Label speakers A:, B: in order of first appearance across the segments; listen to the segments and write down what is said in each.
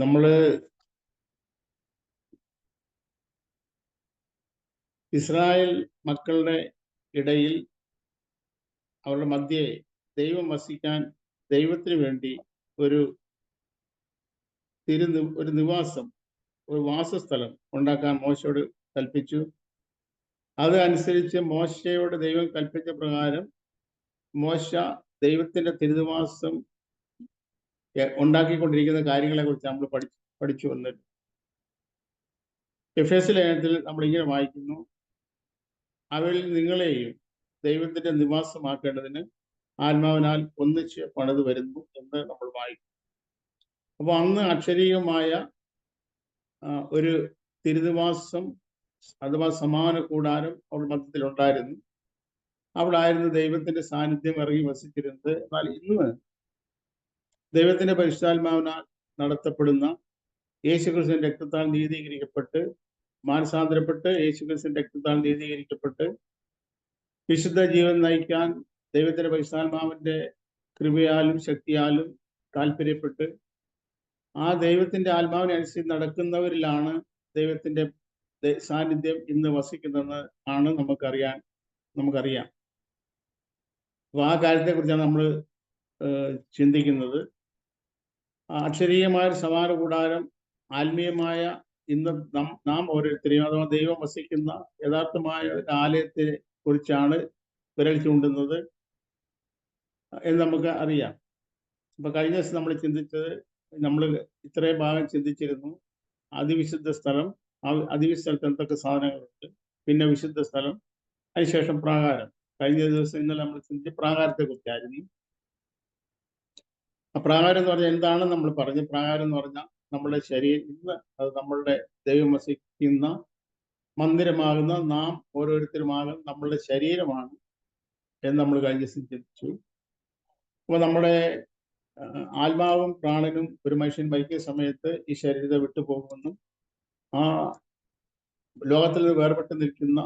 A: നമ്മൾ ഇസ്രായേൽ മക്കളുടെ ഇടയിൽ അവരുടെ മധ്യേ ദൈവം വസിക്കാൻ ദൈവത്തിന് വേണ്ടി ഒരു തിരു ഒരു നിവാസം ഒരു വാസസ്ഥലം ഉണ്ടാക്കാൻ മോശയോട് കൽപ്പിച്ചു അത് അനുസരിച്ച് മോശയോട് ദൈവം കൽപ്പിച്ച പ്രകാരം മോശ ദൈവത്തിന്റെ തിരുനിവാസം ഉണ്ടാക്കിക്കൊണ്ടിരിക്കുന്ന കുറിച്ച് നമ്മൾ പഠിച്ചു പഠിച്ചു വന്നിട്ടുണ്ട് എഫ് ലേഖനത്തിൽ നമ്മൾ ഇങ്ങനെ വായിക്കുന്നു അവയിൽ നിങ്ങളെയും ദൈവത്തിന്റെ നിവാസമാക്കേണ്ടതിന് ആത്മാവിനാൽ ഒന്നിച്ച് പണിത് വരുന്നു എന്ന് നമ്മൾ വായിക്കും അപ്പോൾ അന്ന് അക്ഷരീയമായ ഒരു തിരുനിവാസം അഥവാ സമാന കൂടാരം അവരുടെ ഉണ്ടായിരുന്നു അവിടെ ആയിരുന്നു ദൈവത്തിന്റെ സാന്നിധ്യം ഇറങ്ങി വസിച്ചിരുന്നത് എന്നാൽ ഇന്ന് ദൈവത്തിന്റെ പരിശുദ്ധാത്മാവിനാൽ നടത്തപ്പെടുന്ന യേശുക്രിസ്തുവിന്റെ രക്തത്താൽ നീതീകരിക്കപ്പെട്ട് മാനസാന്തരപ്പെട്ട് യേശുക്രിസ്തുവിന്റെ രക്തത്താൽ നീതീകരിക്കപ്പെട്ട് വിശുദ്ധ ജീവൻ നയിക്കാൻ ദൈവത്തിന്റെ പരിശുദ്ധാത്മാവിന്റെ കൃപയാലും ശക്തിയാലും താല്പര്യപ്പെട്ട് ആ ദൈവത്തിന്റെ ആത്മാവിനെ അനുസരിച്ച് നടക്കുന്നവരിലാണ് ദൈവത്തിന്റെ സാന്നിധ്യം ഇന്ന് വസിക്കുന്നതെന്ന് ആണ് നമുക്കറിയാൻ നമുക്കറിയാം അപ്പൊ ആ കുറിച്ചാണ് നമ്മൾ ചിന്തിക്കുന്നത് അക്ഷരീയമായ ഒരു സമാന കൂടാരം ആത്മീയമായ ഇന്ന് നാം നാം ഓരോരുത്തരെയും അഥവാ ദൈവം വസിക്കുന്ന യഥാർത്ഥമായ ഒരു ആലയത്തെ കുറിച്ചാണ് വിരൽ ചൂണ്ടുന്നത് എന്ന് നമുക്ക് അറിയാം അപ്പൊ കഴിഞ്ഞ ദിവസം നമ്മൾ ചിന്തിച്ചത് നമ്മൾ ഇത്രയും ഭാഗം ചിന്തിച്ചിരുന്നു അതിവിശുദ്ധ സ്ഥലം അതിവിശുദ്ധ സ്ഥലത്ത് എന്തൊക്കെ സാധനങ്ങളുണ്ട് പിന്നെ വിശുദ്ധ സ്ഥലം അതിനുശേഷം പ്രാകാരം കഴിഞ്ഞ ദിവസം ഇന്നലെ നമ്മൾ ചിന്തിച്ച് പ്രാകാരത്തെ കുറിച്ചായിരുന്നു പ്രാകാരം എന്ന് പറഞ്ഞാൽ എന്താണ് നമ്മൾ പറഞ്ഞു പ്രാകാരം എന്ന് പറഞ്ഞാൽ നമ്മുടെ ശരീരം ഇന്ന് അത് നമ്മളുടെ ദൈവം വസിക്കുന്ന മന്ദിരമാകുന്ന നാം ഓരോരുത്തരുമാകുന്ന നമ്മളുടെ ശരീരമാണ് എന്ന് നമ്മൾ കഴിഞ്ഞ ചിന്തിച്ചു അപ്പൊ നമ്മുടെ ആത്മാവും പ്രാണനും ഒരു മനുഷ്യൻ മരിക്കുന്ന സമയത്ത് ഈ ശരീരത്തെ വിട്ടുപോകുമെന്നും ആ ലോകത്തിൽ വേർപെട്ട് നിൽക്കുന്ന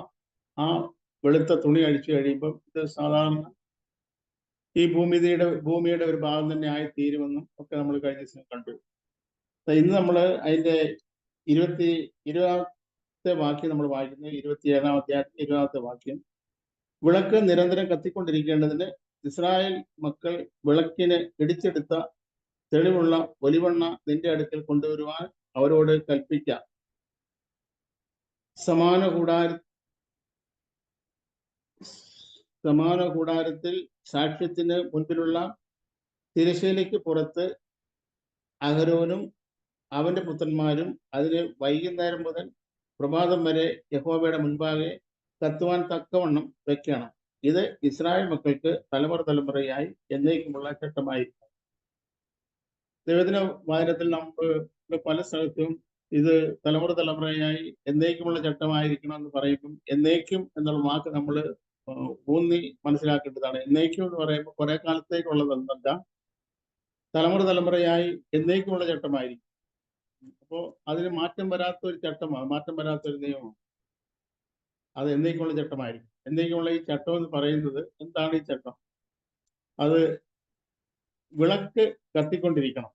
A: ആ വെളുത്ത തുണി അഴിച്ചു കഴിയുമ്പോൾ ഇത് സാധാരണ ഈ ഭൂമിതിയുടെ ഭൂമിയുടെ ഒരു ഭാഗം തന്നെ ആയി തീരുമെന്നും ഒക്കെ നമ്മൾ കഴിഞ്ഞ ദിവസം കണ്ടു ഇന്ന് നമ്മൾ അതിന്റെ ഇരുപത്തി ഇരുപതാമത്തെ വാക്യം നമ്മൾ വായിക്കുന്നത് ഇരുപത്തി ഏഴാം അധ്യായത്തിൽ ഇരുപതാമത്തെ വാക്യം വിളക്ക് നിരന്തരം കത്തിക്കൊണ്ടിരിക്കേണ്ടതിന് ഇസ്രായേൽ മക്കൾ വിളക്കിന് ഇടിച്ചെടുത്ത തെളിവുള്ള ഒലിവണ്ണ നിന്റെ അടുക്കൽ കൊണ്ടുവരുവാൻ അവരോട് കൽപ്പിക്കാം സമാന കൂടാര സമാന കൂടാരത്തിൽ സാക്ഷ്യത്തിന് മുൻപിലുള്ള തിരശ്ശീലയ്ക്ക് പുറത്ത് അഹരോനും അവന്റെ പുത്രന്മാരും അതിന് വൈകുന്നേരം മുതൽ പ്രഭാതം വരെ യഹോബയുടെ മുൻപാകെ കത്തുവാൻ തക്കവണ്ണം വെക്കണം ഇത് ഇസ്രായേൽ മക്കൾക്ക് തലമുറ തലമുറയായി എന്നേക്കുമുള്ള ചട്ടമായിരിക്കും ദൈവദിന വാചനത്തിൽ നമ്മൾ പല സ്ഥലത്തും ഇത് തലമുറ തലമുറയായി എന്നേക്കുമുള്ള ചട്ടമായിരിക്കണം എന്ന് പറയുമ്പം എന്നേക്കും എന്നുള്ള വാക്ക് നമ്മൾ ഊന്നി മനസ്സിലാക്കേണ്ടതാണ് എന്നേക്കും എന്ന് പറയുമ്പോൾ കുറെ ബന്ധമല്ല തലമുറ തലമുറയായി എന്നേക്കുമുള്ള ചട്ടമായിരിക്കും അപ്പോൾ അതിന് മാറ്റം വരാത്ത ഒരു ചട്ടമാണ് മാറ്റം വരാത്ത ഒരു നിയമമാണ് അത് എന്നേക്കുമുള്ള ചട്ടമായിരിക്കും എന്നേക്കുമുള്ള ഈ ചട്ടം എന്ന് പറയുന്നത് എന്താണ് ഈ ചട്ടം അത് വിളക്ക് കത്തിക്കൊണ്ടിരിക്കണം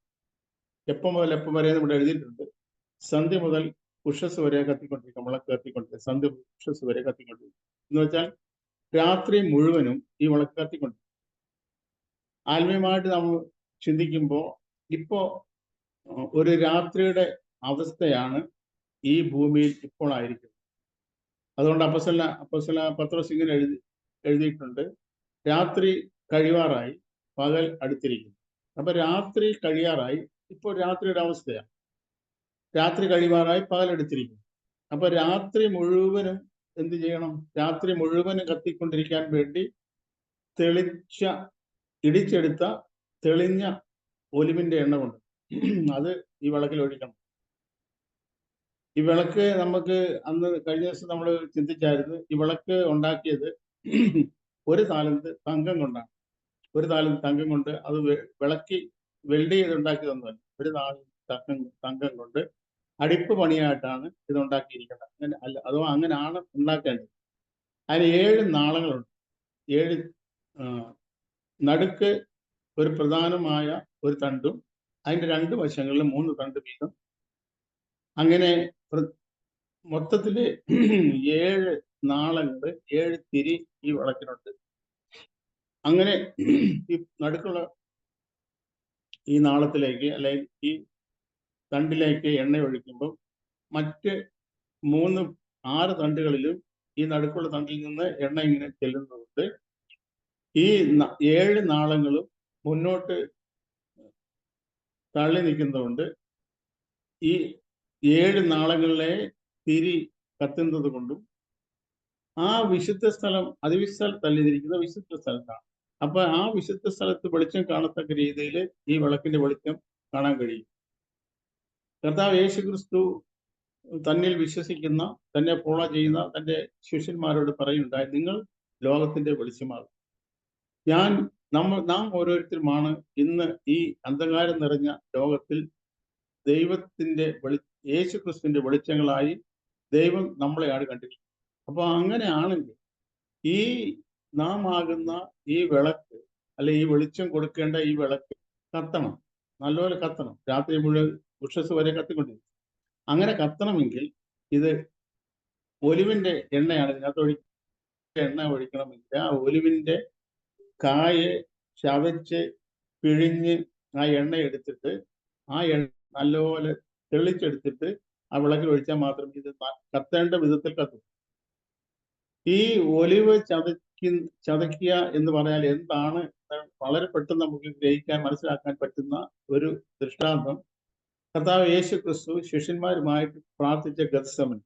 A: എപ്പം മുതൽ എപ്പം വരെ നമ്മൾ എഴുതിയിട്ടുണ്ട് സന്ധ്യ മുതൽ ഉഷസ് വരെ കത്തിക്കൊണ്ടിരിക്കണം വിളക്ക് കത്തിക്കൊണ്ടിരിക്കും സന്ധ്യ ഉഷസ് വരെ കത്തിക്കൊണ്ടിരിക്കും എന്ന് വെച്ചാൽ രാത്രി മുഴുവനും ഈ വിളക്ക് കത്തിക്കൊണ്ട് ആത്മീയമായിട്ട് നമ്മൾ ചിന്തിക്കുമ്പോൾ ഇപ്പോ ഒരു രാത്രിയുടെ അവസ്ഥയാണ് ഈ ഭൂമിയിൽ ഇപ്പോൾ ആയിരിക്കുന്നത് അതുകൊണ്ട് അപ്പസല അപ്പസല പത്രോസ് ഇങ്ങനെ എഴുതി എഴുതിയിട്ടുണ്ട് രാത്രി കഴിയാറായി പകൽ അടുത്തിരിക്കുന്നു അപ്പൊ രാത്രി കഴിയാറായി ഇപ്പോൾ രാത്രിയുടെ അവസ്ഥയാണ് രാത്രി കഴിയാറായി പകൽ അടുത്തിരിക്കുന്നു അപ്പൊ രാത്രി മുഴുവനും എന്ത് ചെയ്യണം രാത്രി മുഴുവനും കത്തിക്കൊണ്ടിരിക്കാൻ വേണ്ടി തെളിച്ച ഇടിച്ചെടുത്ത തെളിഞ്ഞ ഒലിവിന്റെ എണ്ണ അത് ഈ വിളക്കിൽ ഒഴിക്കണം ഈ വിളക്ക് നമുക്ക് അന്ന് കഴിഞ്ഞ ദിവസം നമ്മൾ ചിന്തിച്ചായിരുന്നു ഈ വിളക്ക് ഉണ്ടാക്കിയത് ഒരു താലന്ത് തങ്കം കൊണ്ടാണ് ഒരു താലന്ത് തങ്കം കൊണ്ട് അത് വിളക്കി വെൽഡ് ചെയ്ത് ഉണ്ടാക്കി ഒരു താലന്ത് തങ്കം തങ്കം കൊണ്ട് അടിപ്പ് പണിയായിട്ടാണ് ഇത് ഉണ്ടാക്കിയിരിക്കുന്നത് അങ്ങനെ അല്ല അതോ അങ്ങനെയാണ് ഉണ്ടാക്കേണ്ടത് അതിന് ഏഴ് നാളങ്ങളുണ്ട് ഏഴ് നടുക്ക് ഒരു പ്രധാനമായ ഒരു തണ്ടും അതിൻ്റെ രണ്ട് വശങ്ങളിലും മൂന്ന് തണ്ട് വീതം അങ്ങനെ മൊത്തത്തിൽ ഏഴ് നാളങ്ങൾ ഏഴ് തിരി ഈ വിളക്കിനുണ്ട് അങ്ങനെ ഈ നടുക്കുള്ള ഈ നാളത്തിലേക്ക് അല്ലെങ്കിൽ ഈ തണ്ടിലേക്ക് എണ്ണ ഒഴിക്കുമ്പോൾ മറ്റ് മൂന്ന് ആറ് തണ്ടുകളിലും ഈ നടുക്കുള്ള തണ്ടിൽ നിന്ന് എണ്ണ ഇങ്ങനെ ചെല്ലുന്നുണ്ട് ഈ ഏഴ് നാളങ്ങളും മുന്നോട്ട് തള്ളി നിൽക്കുന്നതുകൊണ്ട് ഈ ഏഴ് നാളങ്ങളിലെ തിരി കത്തുന്നത് കൊണ്ടും ആ വിശുദ്ധ സ്ഥലം അതിവിശാൽ തല്ലിതിരിക്കുന്ന വിശുദ്ധ സ്ഥലത്താണ് അപ്പൊ ആ വിശുദ്ധ സ്ഥലത്ത് വെളിച്ചം കാണത്തക്ക രീതിയിൽ ഈ വിളക്കിന്റെ വെളിച്ചം കാണാൻ കഴിയും കർത്താവ് യേശു ക്രിസ്തു തന്നിൽ വിശ്വസിക്കുന്ന തന്നെ ഫോളോ ചെയ്യുന്ന തൻ്റെ ശിഷ്യന്മാരോട് പറയുന്നുണ്ടായി നിങ്ങൾ ലോകത്തിന്റെ വെളിച്ചമാകും ഞാൻ നമ്മൾ നാം ഓരോരുത്തരുമാണ് ഇന്ന് ഈ അന്ധകാരം നിറഞ്ഞ ലോകത്തിൽ ദൈവത്തിന്റെ വെളി യേശു ക്രിസ്തുവിന്റെ വെളിച്ചങ്ങളായി ദൈവം നമ്മളെയാണ് കണ്ടിരിക്കുന്നത് അപ്പൊ അങ്ങനെയാണെങ്കിൽ ഈ നാം ആകുന്ന ഈ വിളക്ക് അല്ലെ ഈ വെളിച്ചം കൊടുക്കേണ്ട ഈ വിളക്ക് കത്തണം നല്ലപോലെ കത്തണം രാത്രി മുഴുവൻ ബുഷസ് വരെ കത്തിക്കൊണ്ടിരുന്നു അങ്ങനെ കത്തണമെങ്കിൽ ഇത് ഒലിവിന്റെ എണ്ണയാണ് ഇതിനകത്ത് ഒഴി എണ്ണ ഒഴിക്കണമെങ്കിൽ ആ ഒലിവിന്റെ കായെ ചവച്ച് പിഴിഞ്ഞ് ആ എണ്ണ എടുത്തിട്ട് ആ എണ്ണ നല്ലപോലെ തെളിച്ചെടുത്തിട്ട് ആ വിളക്കിൽ ഒഴിച്ചാൽ മാത്രമേ ഇത് കത്തേണ്ട വിധത്തിൽ കത്തും ഈ ഒലിവ് ചതക്കി ചതക്കുക എന്ന് പറഞ്ഞാൽ എന്താണ് വളരെ പെട്ടെന്ന് നമുക്ക് ഗ്രഹിക്കാൻ മനസ്സിലാക്കാൻ പറ്റുന്ന ഒരു ദൃഷ്ടാന്തം കർത്താവ് യേശു ക്രിസ്തു ശിഷ്യന്മാരുമായിട്ട് പ്രാർത്ഥിച്ച ഗത്സമൻ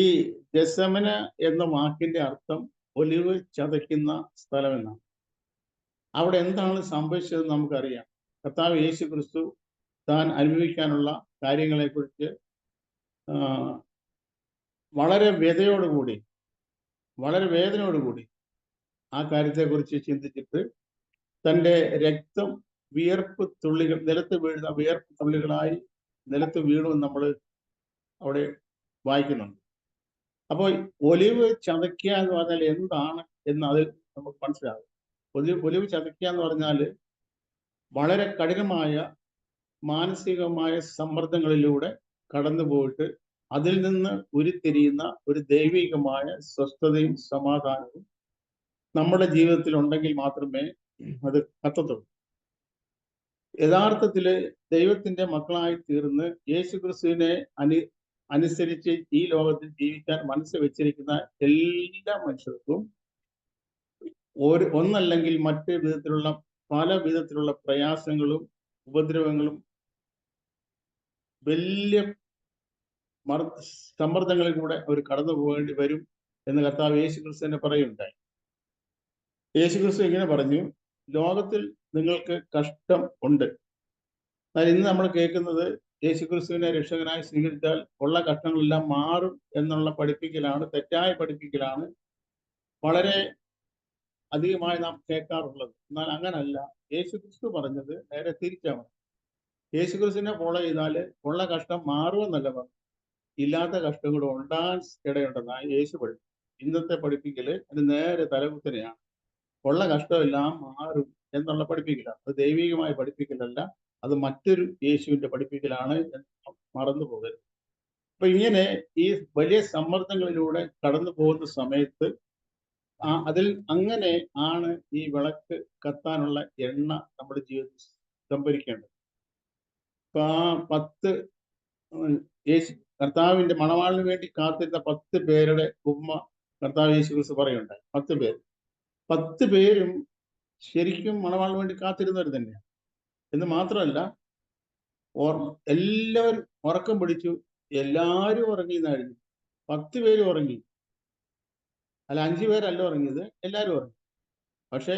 A: ഈ ഗസമന എന്ന വാക്കിന്റെ അർത്ഥം ഒലിവ് ചതയ്ക്കുന്ന സ്ഥലം എന്നാണ് അവിടെ എന്താണ് സംഭവിച്ചത് നമുക്കറിയാം കർത്താവ് യേശു ക്രിസ്തു താൻ അനുഭവിക്കാനുള്ള കാര്യങ്ങളെക്കുറിച്ച് വളരെ വ്യതയോടുകൂടി വളരെ വേദനയോടുകൂടി ആ കാര്യത്തെക്കുറിച്ച് ചിന്തിച്ചിട്ട് തൻ്റെ രക്തം വിയർപ്പ് തുള്ളികൾ നിലത്ത് വീഴുന്ന വിയർപ്പ് തുള്ളികളായി നിലത്ത് വീണു നമ്മൾ അവിടെ വായിക്കുന്നുണ്ട് അപ്പോൾ ഒലിവ് ചതയ്ക്കുക എന്ന് പറഞ്ഞാൽ എന്താണ് എന്ന് അതിൽ നമുക്ക് മനസ്സിലാകും ഒലിവ് ഒലിവ് ചതയ്ക്കുക എന്ന് പറഞ്ഞാൽ വളരെ കഠിനമായ മാനസികമായ സമ്മർദ്ദങ്ങളിലൂടെ കടന്നു പോയിട്ട് അതിൽ നിന്ന് ഉരുത്തിരിയുന്ന ഒരു ദൈവികമായ സ്വസ്ഥതയും സമാധാനവും നമ്മുടെ ജീവിതത്തിൽ ഉണ്ടെങ്കിൽ മാത്രമേ അത് കത്തത്തുള്ളൂ യഥാർത്ഥത്തിൽ ദൈവത്തിന്റെ മക്കളായി തീർന്ന് യേശു ക്രിസ്തുവിനെ അനു അനുസരിച്ച് ഈ ലോകത്തിൽ ജീവിക്കാൻ മനസ്സ് വെച്ചിരിക്കുന്ന എല്ലാ മനുഷ്യർക്കും ഒരു ഒന്നല്ലെങ്കിൽ മറ്റു വിധത്തിലുള്ള പല വിധത്തിലുള്ള പ്രയാസങ്ങളും ഉപദ്രവങ്ങളും വലിയ മർ സമ്മർദ്ദങ്ങളിൽ കൂടെ അവർ കടന്നു പോകേണ്ടി വരും എന്ന് കർത്താവ് യേശു തന്നെ പറയുന്നുണ്ടായി യേശു ക്രിസ്തു ഇങ്ങനെ പറഞ്ഞു ലോകത്തിൽ നിങ്ങൾക്ക് കഷ്ടം ഉണ്ട് എന്നാൽ ഇന്ന് നമ്മൾ കേൾക്കുന്നത് യേശുക്രിസ്തുവിനെ രക്ഷകനായി സ്വീകരിച്ചാൽ ഉള്ള കഷ്ടങ്ങളെല്ലാം മാറും എന്നുള്ള പഠിപ്പിക്കലാണ് തെറ്റായ പഠിപ്പിക്കലാണ് വളരെ അധികമായി നാം കേൾക്കാറുള്ളത് എന്നാൽ അങ്ങനല്ല യേശുക്രിസ്തു പറഞ്ഞത് നേരെ തിരിച്ചാണ് യേശുക്രിസ്തുവിനെ ഫോളോ ചെയ്താൽ ഉള്ള കഷ്ടം മാറുമെന്നല്ല പറഞ്ഞു ഇല്ലാത്ത കഷ്ടങ്ങൾ ഉണ്ടാകാൻ ഇടയുണ്ടെന്നാണ് യേശു പഠിപ്പിക്കും ഇന്നത്തെ പഠിപ്പിക്കൽ അത് നേരെ തലകുത്തനെയാണ് ഉള്ള കഷ്ടമെല്ലാം മാറും എന്നുള്ള പഠിപ്പിക്കല അത് ദൈവികമായ പഠിപ്പിക്കലല്ല അത് മറ്റൊരു യേശുവിന്റെ പഠിപ്പിക്കലാണ് മറന്നു പോകരുത് അപ്പൊ ഇങ്ങനെ ഈ വലിയ സമ്മർദ്ദങ്ങളിലൂടെ കടന്നു പോകുന്ന സമയത്ത് ആ അതിൽ അങ്ങനെ ആണ് ഈ വിളക്ക് കത്താനുള്ള എണ്ണ നമ്മുടെ ജീവിതത്തിൽ സംഭരിക്കേണ്ടത് ഇപ്പൊ ആ പത്ത് യേശു കർത്താവിന്റെ മണവാളിന് വേണ്ടി കാത്തിരുന്ന പത്ത് പേരുടെ ഉമ്മ കർത്താവ് യേശു ക്രിസ്തു പറയുണ്ടായി പത്ത് പേര് പത്ത് പേരും ശരിക്കും മണവാളിന് വേണ്ടി കാത്തിരുന്നവർ തന്നെയാണ് എന്ന് മാത്രമല്ല ഓർ എല്ലാവരും ഉറക്കം പിടിച്ചു എല്ലാവരും ഉറങ്ങി എന്നായിരുന്നു പത്ത് പേര് ഉറങ്ങി അല്ല അഞ്ചു പേരല്ല ഉറങ്ങിയത് എല്ലാവരും ഉറങ്ങി പക്ഷേ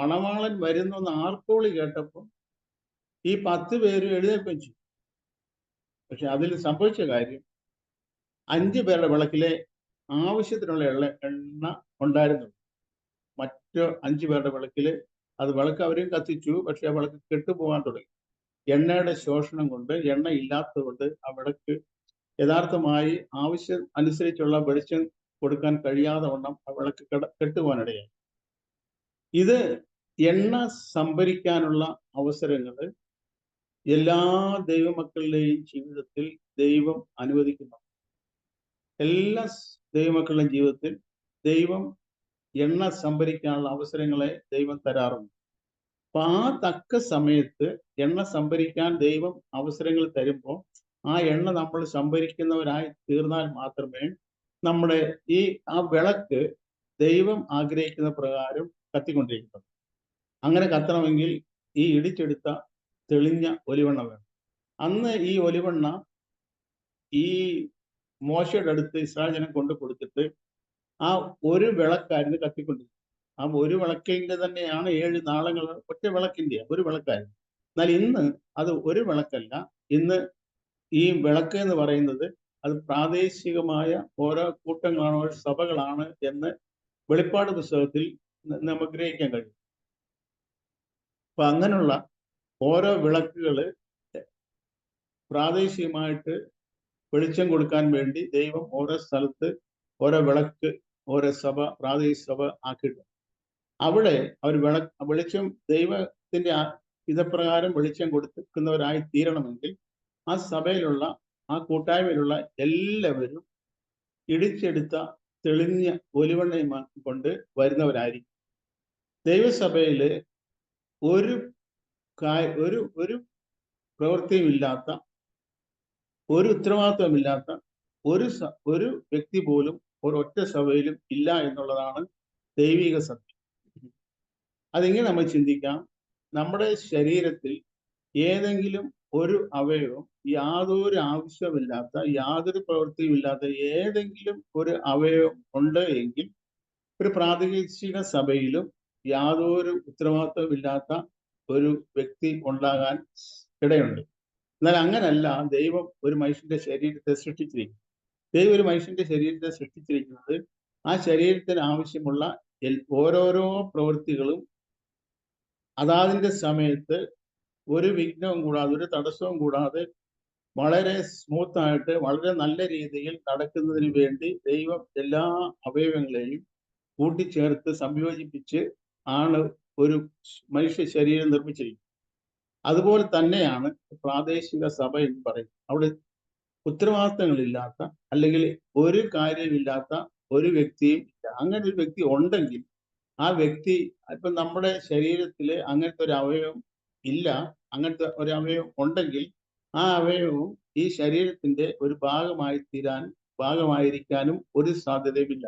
A: മണവാളൻ വരുന്നു എന്ന് ആർക്കോളി കേട്ടപ്പോൾ ഈ പത്ത് പേര് എഴുന്നേൽക്കുകയും ചെയ്യും പക്ഷെ അതിൽ സംഭവിച്ച കാര്യം അഞ്ചു പേരുടെ വിളക്കിലെ ആവശ്യത്തിനുള്ള എണ്ണ ഉണ്ടായിരുന്നു മറ്റ് അഞ്ചു പേരുടെ വിളക്കിൽ അത് വിളക്ക് അവരും കത്തിച്ചു പക്ഷെ ആ വിളക്ക് കെട്ടുപോകാൻ തുടങ്ങി എണ്ണയുടെ ശോഷണം കൊണ്ട് എണ്ണ ഇല്ലാത്തതുകൊണ്ട് ആ വിളക്ക് യഥാർത്ഥമായി ആവശ്യം അനുസരിച്ചുള്ള വെളിച്ചം കൊടുക്കാൻ കഴിയാതെ വണ്ണം ആ വിളക്ക് കെട കെട്ടുപോകാനിടയായി ഇത് എണ്ണ സംഭരിക്കാനുള്ള അവസരങ്ങൾ എല്ലാ ദൈവമക്കളുടെയും ജീവിതത്തിൽ ദൈവം അനുവദിക്കുന്നു എല്ലാ ദൈവമക്കളുടെയും ജീവിതത്തിൽ ദൈവം എണ്ണ സംഭരിക്കാനുള്ള അവസരങ്ങളെ ദൈവം തരാറുണ്ട് അപ്പൊ ആ തക്ക സമയത്ത് എണ്ണ സംഭരിക്കാൻ ദൈവം അവസരങ്ങൾ തരുമ്പോൾ ആ എണ്ണ നമ്മൾ സംഭരിക്കുന്നവരായി തീർന്നാൽ മാത്രമേ നമ്മുടെ ഈ ആ വിളക്ക് ദൈവം ആഗ്രഹിക്കുന്ന പ്രകാരം കത്തിക്കൊണ്ടിരിക്കുന്നത് അങ്ങനെ കത്തണമെങ്കിൽ ഈ ഇടിച്ചെടുത്ത തെളിഞ്ഞ ഒലിവെണ്ണ വേണം അന്ന് ഈ ഒലിവെണ്ണ ഈ മോശയുടെ അടുത്ത് ഇസ്രാചനം കൊണ്ട് കൊടുത്തിട്ട് ആ ഒരു വിളക്കായിരുന്നു കത്തിക്കൊണ്ടിരുന്നത് ആ ഒരു വിളക്കിന്റെ തന്നെയാണ് ഏഴ് നാളങ്ങൾ ഒറ്റ വിളക്കിന്റെ ഒരു വിളക്കായിരുന്നു എന്നാൽ ഇന്ന് അത് ഒരു വിളക്കല്ല ഇന്ന് ഈ വിളക്ക് എന്ന് പറയുന്നത് അത് പ്രാദേശികമായ ഓരോ കൂട്ടങ്ങളാണ് സഭകളാണ് എന്ന് വെളിപ്പാട് പുസ്തകത്തിൽ നമുക്ക് ഗ്രഹിക്കാൻ കഴിയും അപ്പൊ അങ്ങനെയുള്ള ഓരോ വിളക്കുകൾ പ്രാദേശികമായിട്ട് വെളിച്ചം കൊടുക്കാൻ വേണ്ടി ദൈവം ഓരോ സ്ഥലത്ത് ഓരോ വിളക്ക് ഓരോ സഭ പ്രാദേശിക സഭ ആക്കിയിട്ട് അവിടെ അവർ വിള വെളിച്ചം ദൈവത്തിന്റെ ഇതപ്രകാരം വെളിച്ചം കൊടുക്കുന്നവരായി തീരണമെങ്കിൽ ആ സഭയിലുള്ള ആ കൂട്ടായ്മയിലുള്ള എല്ലാവരും ഇടിച്ചെടുത്ത തെളിഞ്ഞ ഒലിവണ്ണയും കൊണ്ട് വരുന്നവരായിരിക്കും ദൈവസഭയിൽ ഒരു ഒരു ഒരു പ്രവൃത്തിയും ഇല്ലാത്ത ഒരു ഉത്തരവാദിത്വമില്ലാത്ത ഒരു ഒരു വ്യക്തി പോലും ഒരൊറ്റ സഭയിലും ഇല്ല എന്നുള്ളതാണ് ദൈവിക സത്യം അതെങ്ങനെ നമ്മൾ ചിന്തിക്കാം നമ്മുടെ ശരീരത്തിൽ ഏതെങ്കിലും ഒരു അവയവം യാതൊരു ആവശ്യമില്ലാത്ത യാതൊരു പ്രവൃത്തിയും ഇല്ലാത്ത ഏതെങ്കിലും ഒരു അവയവം ഉണ്ട് എങ്കിൽ ഒരു പ്രാദേശിക സഭയിലും യാതൊരു ഉത്തരവാദിത്വമില്ലാത്ത ഒരു വ്യക്തി ഉണ്ടാകാൻ ഇടയുണ്ട് എന്നാൽ അങ്ങനല്ല ദൈവം ഒരു മനുഷ്യന്റെ ശരീരത്തെ സൃഷ്ടിച്ചിരിക്കും ദൈവം ഒരു മനുഷ്യന്റെ ശരീരത്തെ സൃഷ്ടിച്ചിരിക്കുന്നത് ആ ശരീരത്തിന് ആവശ്യമുള്ള ഓരോരോ പ്രവൃത്തികളും അതാതിൻ്റെ സമയത്ത് ഒരു വിഘ്നവും കൂടാതെ ഒരു തടസ്സവും കൂടാതെ വളരെ സ്മൂത്തായിട്ട് വളരെ നല്ല രീതിയിൽ നടക്കുന്നതിന് വേണ്ടി ദൈവം എല്ലാ അവയവങ്ങളെയും കൂട്ടിച്ചേർത്ത് സംയോജിപ്പിച്ച് ആണ് ഒരു മനുഷ്യ ശരീരം നിർമ്മിച്ചിരിക്കുന്നത് അതുപോലെ തന്നെയാണ് പ്രാദേശിക സഭ എന്ന് പറയുന്നത് അവിടെ ഉത്തരവാദിത്തങ്ങളില്ലാത്ത അല്ലെങ്കിൽ ഒരു കാര്യമില്ലാത്ത ഒരു വ്യക്തിയും അങ്ങനെ ഒരു വ്യക്തി ഉണ്ടെങ്കിൽ ആ വ്യക്തി ഇപ്പൊ നമ്മുടെ ശരീരത്തിൽ അങ്ങനത്തെ ഒരു അവയവം ഇല്ല അങ്ങനത്തെ ഒരു അവയവം ഉണ്ടെങ്കിൽ ആ അവയവവും ഈ ശരീരത്തിന്റെ ഒരു ഭാഗമായി തീരാൻ ഭാഗമായിരിക്കാനും ഒരു സാധ്യതയുമില്ല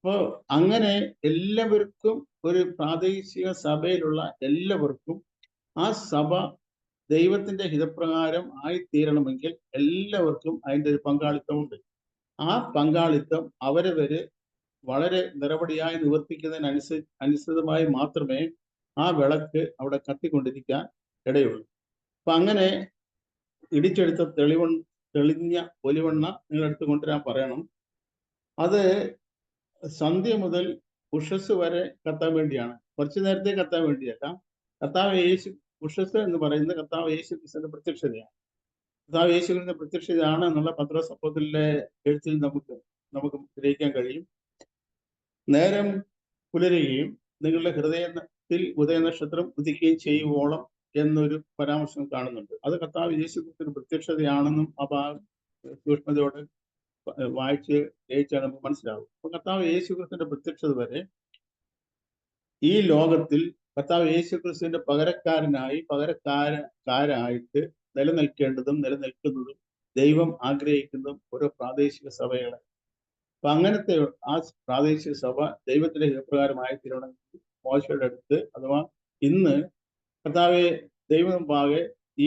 A: അപ്പോ അങ്ങനെ എല്ലാവർക്കും ഒരു പ്രാദേശിക സഭയിലുള്ള എല്ലാവർക്കും ആ സഭ ദൈവത്തിന്റെ ഹിതപ്രകാരം ആയിത്തീരണമെങ്കിൽ എല്ലാവർക്കും അതിൻ്റെ ഒരു പങ്കാളിത്തമുണ്ട് ആ പങ്കാളിത്തം അവരവര് വളരെ നിരപടിയായി നിവർത്തിക്കുന്നതിനനുസ അനുസൃതമായി മാത്രമേ ആ വിളക്ക് അവിടെ കത്തിക്കൊണ്ടിരിക്കാൻ ഇടയുള്ളൂ അപ്പൊ അങ്ങനെ ഇടിച്ചെടുത്ത തെളിവ തെളിഞ്ഞ നിങ്ങൾ നിങ്ങളെടുത്ത് കൊണ്ടുവരാൻ പറയണം അത് സന്ധ്യ മുതൽ ഉഷസ് വരെ കത്താൻ വേണ്ടിയാണ് കുറച്ചു നേരത്തെ കത്താൻ വേണ്ടിയല്ല കത്താവ് യേശു ഉഷസ് എന്ന് പറയുന്നത് കർത്താവ് യേശു ക്രിസ്തുവിന്റെ പ്രത്യക്ഷതയാണ് കർത്താവ് യേശു ക്രിസ്തുവിന്റെ പ്രത്യക്ഷതയാണ് എന്നുള്ള പത്രസംഭവത്തിലെ എഴുത്തിൽ നമുക്ക് നമുക്ക് ഗ്രഹിക്കാൻ കഴിയും നേരം പുലരുകയും നിങ്ങളുടെ ഹൃദയത്തിൽ ഉദയനക്ഷത്രം ഉദിക്കുകയും ചെയ്യുവോളം എന്നൊരു പരാമർശം കാണുന്നുണ്ട് അത് കർത്താവ് യേശു ക്രിസ്തുവിന്റെ പ്രത്യക്ഷതയാണെന്നും ആ ഭാഗം സൂക്ഷ്മതയോടെ വായിച്ച് ഗ്രഹിച്ചാൽ നമുക്ക് മനസ്സിലാവും അപ്പൊ കർത്താവ് യേശു ക്രിസ്തുവിന്റെ പ്രത്യക്ഷത വരെ ഈ ലോകത്തിൽ കർത്താവ് യേശു ക്രിസ്തുവിന്റെ പകരക്കാരനായി പകരക്കാര കാരായിട്ട് നിലനിൽക്കേണ്ടതും നിലനിൽക്കുന്നതും ദൈവം ആഗ്രഹിക്കുന്നതും ഓരോ പ്രാദേശിക സഭകളെ അപ്പൊ അങ്ങനത്തെ ആ പ്രാദേശിക സഭ ദൈവത്തിന്റെ ഹിതപ്രകാരമായി തിരുവനന്തപുരം മോശയുടെ അടുത്ത് അഥവാ ഇന്ന് കർത്താവെ ദൈവം പാകെ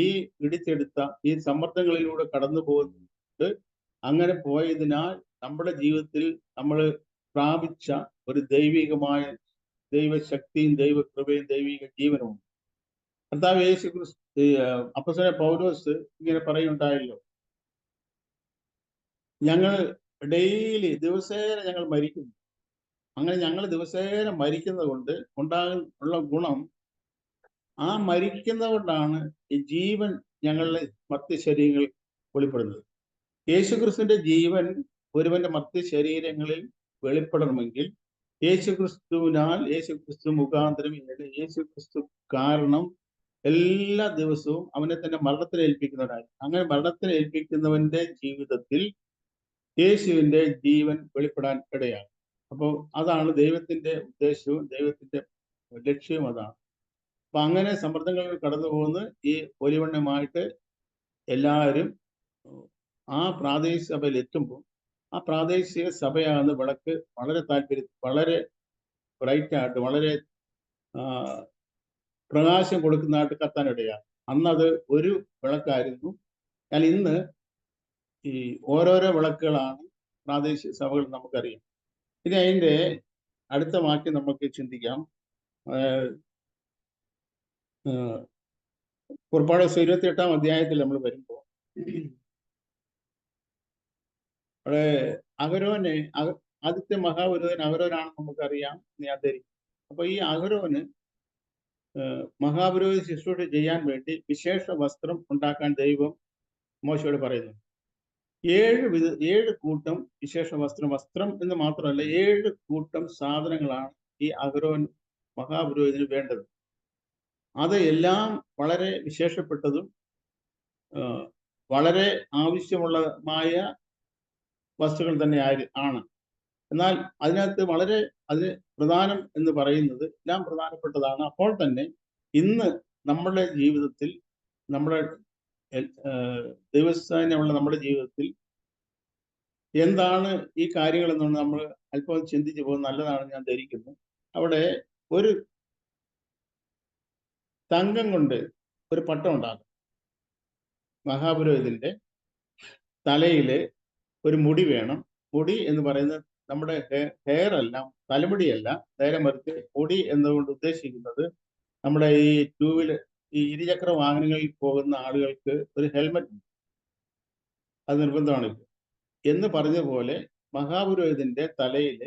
A: ഈ ഇടിച്ചെടുത്ത ഈ സമ്മർദ്ദങ്ങളിലൂടെ കടന്നു പോകുന്നത് അങ്ങനെ പോയതിനാൽ നമ്മുടെ ജീവിതത്തിൽ നമ്മൾ പ്രാപിച്ച ഒരു ദൈവികമായ ദൈവശക്തിയും ദൈവകൃപയും ദൈവിക ജീവനവും കർത്താവ് യേശു ക്രിസ്തു അപ്പസര പൗരോസ് ഇങ്ങനെ പറയുണ്ടായല്ലോ ഞങ്ങൾ ഡെയിലി ദിവസേന ഞങ്ങൾ മരിക്കുന്നു അങ്ങനെ ഞങ്ങൾ ദിവസേന മരിക്കുന്നത് കൊണ്ട് ഉണ്ടാകുന്ന ഗുണം ആ മരിക്കുന്നത് കൊണ്ടാണ് ഈ ജീവൻ ഞങ്ങളുടെ മർത്തി ശരീരങ്ങളിൽ വെളിപ്പെടുന്നത് യേശുക്രിസ്തുവിന്റെ ജീവൻ ഒരുവന്റെ മർത്യശരീരങ്ങളിൽ ശരീരങ്ങളിൽ വെളിപ്പെടണമെങ്കിൽ യേശു ക്രിസ്തുവിനാൽ യേശു ക്രിസ്തു മുഖാന്തരം യേശു ക്രിസ്തു കാരണം എല്ലാ ദിവസവും അവനെ തന്നെ മരണത്തിൽ ഏൽപ്പിക്കുന്നവരായി അങ്ങനെ മരണത്തിൽ ഏൽപ്പിക്കുന്നവന്റെ ജീവിതത്തിൽ യേശുവിന്റെ ജീവൻ വെളിപ്പെടാൻ ഇടയാണ് അപ്പോൾ അതാണ് ദൈവത്തിന്റെ ഉദ്ദേശവും ദൈവത്തിന്റെ ലക്ഷ്യവും അതാണ് അപ്പൊ അങ്ങനെ സമ്മർദ്ദങ്ങളിൽ കടന്നു പോകുന്ന ഈ ഒലിവണ്ണമായിട്ട് എല്ലാവരും ആ പ്രാദേശിക സഭയിൽ എത്തുമ്പോൾ ആ പ്രാദേശിക സഭയാണ് വിളക്ക് വളരെ താല്പര്യ വളരെ ബ്രൈറ്റ് ആയിട്ട് വളരെ പ്രകാശം കൊടുക്കുന്നതായിട്ട് കത്താനിടയാണ് അന്നത് ഒരു വിളക്കായിരുന്നു എന്നാൽ ഇന്ന് ഈ ഓരോരോ വിളക്കുകളാണ് പ്രാദേശിക സഭകൾ നമുക്കറിയാം ഇനി അതിൻ്റെ അടുത്ത വാക്യം നമുക്ക് ചിന്തിക്കാം കുറപ്പാട് ഇരുപത്തി എട്ടാം അധ്യായത്തിൽ നമ്മൾ വരുമ്പോൾ അവിടെ അഗരോനെ ആദ്യത്തെ മഹാപുരുതൻ അഗരോനാണെന്ന് നമുക്കറിയാം യാതരി അപ്പൊ ഈ അഗരോന് മഹാപുരോഹിത ശുശ്രൂഷ ചെയ്യാൻ വേണ്ടി വിശേഷ വസ്ത്രം ഉണ്ടാക്കാൻ ദൈവം മോശയോട് പറയുന്നു ഏഴ് വിധ ഏഴ് കൂട്ടം വിശേഷ വസ്ത്രം വസ്ത്രം എന്ന് മാത്രമല്ല ഏഴ് കൂട്ടം സാധനങ്ങളാണ് ഈ അഗരോൻ മഹാപുരോഹിതന് വേണ്ടത് അത് എല്ലാം വളരെ വിശേഷപ്പെട്ടതും വളരെ ആവശ്യമുള്ളതുമായ വസ്തുക്കൾ തന്നെ ആയി ആണ് എന്നാൽ അതിനകത്ത് വളരെ അത് പ്രധാനം എന്ന് പറയുന്നത് എല്ലാം പ്രധാനപ്പെട്ടതാണ് അപ്പോൾ തന്നെ ഇന്ന് നമ്മുടെ ജീവിതത്തിൽ നമ്മുടെ ദൈവസ്ഥാനുള്ള നമ്മുടെ ജീവിതത്തിൽ എന്താണ് ഈ കാര്യങ്ങൾ എന്നുള്ളത് നമ്മൾ അല്പം ചിന്തിച്ചു പോകുന്നത് നല്ലതാണ് ഞാൻ ധരിക്കുന്നു അവിടെ ഒരു തങ്കം കൊണ്ട് ഒരു പട്ടം ഉണ്ടാകും മഹാപുരോഹിതന്റെ തലയില് ഒരു മുടി വേണം മുടി എന്ന് പറയുന്നത് നമ്മുടെ ഹെയർ അല്ല തലമുടിയല്ല നേരെ മറിച്ച് മുടി എന്നുകൊണ്ട് ഉദ്ദേശിക്കുന്നത് നമ്മുടെ ഈ ടൂ വീലർ ഈ ഇരുചക്ര വാഹനങ്ങളിൽ പോകുന്ന ആളുകൾക്ക് ഒരു ഹെൽമറ്റ് അത് നിർബന്ധമാണ് എന്ന് പറഞ്ഞ പോലെ മഹാപുരോഹിതന്റെ തലയിൽ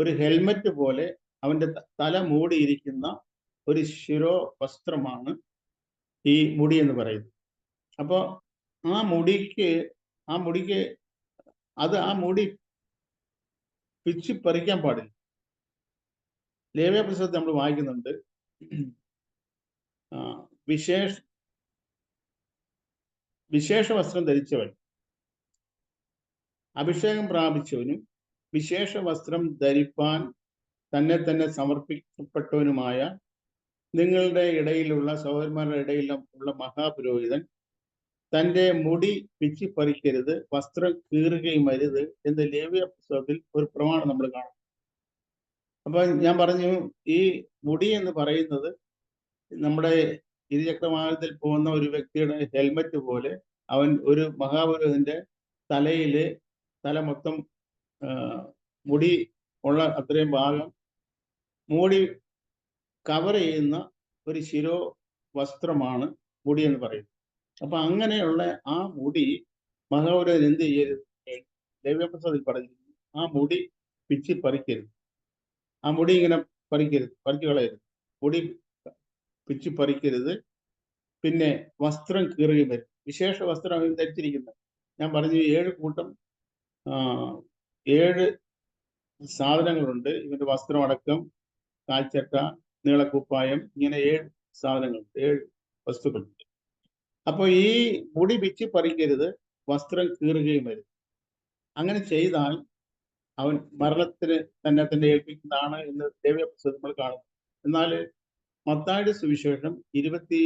A: ഒരു ഹെൽമറ്റ് പോലെ അവന്റെ തല മൂടിയിരിക്കുന്ന ഒരു ശിരോ വസ്ത്രമാണ് ഈ മുടി എന്ന് പറയുന്നത് അപ്പോൾ ആ മുടിക്ക് ആ മുടിക്ക് അത് ആ മുടി പിച്ച് പറിക്കാൻ പാടില്ല ലേവ്യ പുസ്തകത്തിൽ നമ്മൾ വായിക്കുന്നുണ്ട് വിശേഷ വിശേഷ വസ്ത്രം ധരിച്ചവൻ അഭിഷേകം പ്രാപിച്ചവനും വിശേഷ വസ്ത്രം ധരിപ്പാൻ തന്നെ തന്നെ സമർപ്പിക്കപ്പെട്ടവനുമായ നിങ്ങളുടെ ഇടയിലുള്ള സഹോദരന്മാരുടെ ഇടയിലും ഉള്ള മഹാപുരോഹിതൻ തന്റെ മുടി പിച്ചി പറിക്കരുത് വസ്ത്രം കീറുകയും അരുത് എന്ന് ലേവ്യ പുസ്തകത്തിൽ ഒരു പ്രമാണം നമ്മൾ കാണും അപ്പൊ ഞാൻ പറഞ്ഞു ഈ മുടി എന്ന് പറയുന്നത് നമ്മുടെ ഇരുചക്രവാഹനത്തിൽ പോകുന്ന ഒരു വ്യക്തിയുടെ ഹെൽമറ്റ് പോലെ അവൻ ഒരു മഹാപുരുഹന്റെ തലയില് തല മൊത്തം മുടി ഉള്ള അത്രയും ഭാഗം മൂടി കവർ ചെയ്യുന്ന ഒരു ശിരോ വസ്ത്രമാണ് മുടി എന്ന് പറയുന്നത് അപ്പൊ അങ്ങനെയുള്ള ആ മുടി മഹാപുരൻ എന്ത് ചെയ്യരുത് ദേവപ്രസാദിൽ പറഞ്ഞിരുന്നു ആ മുടി പിച്ചി പറിക്കരുത് ആ മുടി ഇങ്ങനെ പറിക്കരുത് പറിച്ചു കളയരുത് മുടി പിച്ചി പറിക്കരുത് പിന്നെ വസ്ത്രം കീറുകയും വരും വിശേഷ വസ്ത്രം അവൻ ധരിച്ചിരിക്കുന്നത് ഞാൻ പറഞ്ഞു ഏഴ് കൂട്ടം ഏഴ് സാധനങ്ങളുണ്ട് ഇവന്റെ വസ്ത്രമടക്കം കാൽച്ചട്ട നീളക്കുപ്പായം ഇങ്ങനെ ഏഴ് സാധനങ്ങളുണ്ട് ഏഴ് വസ്തുക്കളുണ്ട് അപ്പോൾ ഈ മുടി വിച്ചി പറിക്കരുത് വസ്ത്രം കീറുകയും വരും അങ്ങനെ ചെയ്താൽ അവൻ മരണത്തിന് തന്നെ തന്നെ ഏൽപ്പിക്കുന്നതാണ് എന്ന് ദേവീയപുസ്തകം നമ്മൾ കാണുന്നു എന്നാൽ മത്തായുടെ സുവിശേഷം ഇരുപത്തി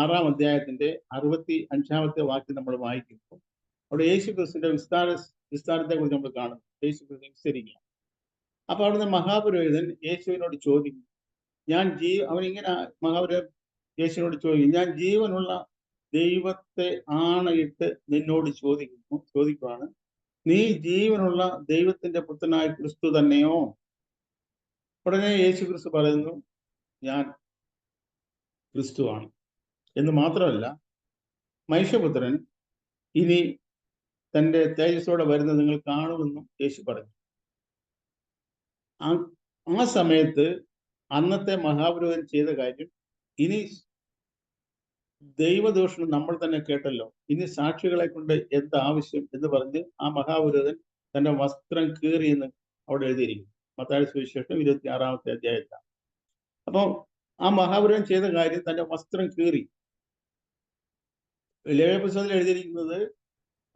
A: ആറാം അധ്യായത്തിന്റെ അറുപത്തി അഞ്ചാമത്തെ വാക്യം നമ്മൾ വായിക്കുമ്പോൾ അവിടെ യേശു ക്രിസ്തുവിന്റെ വിസ്താര വിസ്താരത്തെ കുറിച്ച് നമ്മൾ കാണുന്നു യേശു ക്രിസ്തു വിസ്തരിക്കുക അപ്പൊ അവിടുന്ന് മഹാപുരോഹിതൻ യേശുവിനോട് ചോദിക്കും ഞാൻ ജീ അവനിങ്ങനെ മഹാപുരോഹിതൻ യേശുവിനോട് ചോദിക്കും ഞാൻ ജീവനുള്ള ദൈവത്തെ ആണയിട്ട് നിന്നോട് ചോദിക്കുന്നു ചോദിക്കുവാണ് നീ ജീവനുള്ള ദൈവത്തിന്റെ പുത്രനായ ക്രിസ്തു തന്നെയോ ഉടനെ യേശു ക്രിസ്തു പറയുന്നു ഞാൻ ക്രിസ്തുവാണ് എന്ന് മാത്രമല്ല മനുഷ്യപുത്രൻ ഇനി തന്റെ തേജസ്സോടെ വരുന്നത് നിങ്ങൾ കാണുമെന്നും യേശു പറഞ്ഞു ആ സമയത്ത് അന്നത്തെ മഹാപുരോഹിതൻ ചെയ്ത കാര്യം ഇനി ദൈവദോഷണം നമ്മൾ തന്നെ കേട്ടല്ലോ ഇനി സാക്ഷികളെ കൊണ്ട് എന്ത് ആവശ്യം എന്ന് പറഞ്ഞ് ആ മഹാപുരോധൻ തന്റെ വസ്ത്രം കീറിയെന്ന് അവിടെ എഴുതിയിരിക്കുന്നു മത്താഴ്ച സുവിശേഷം ഇരുപത്തി ആറാമത്തെ അധ്യായത്തിലാണ് അപ്പോൾ ആ മഹാപുരം ചെയ്ത കാര്യം തന്റെ വസ്ത്രം കീറി ലേഖപുസ്തകത്തിൽ എഴുതിയിരിക്കുന്നത്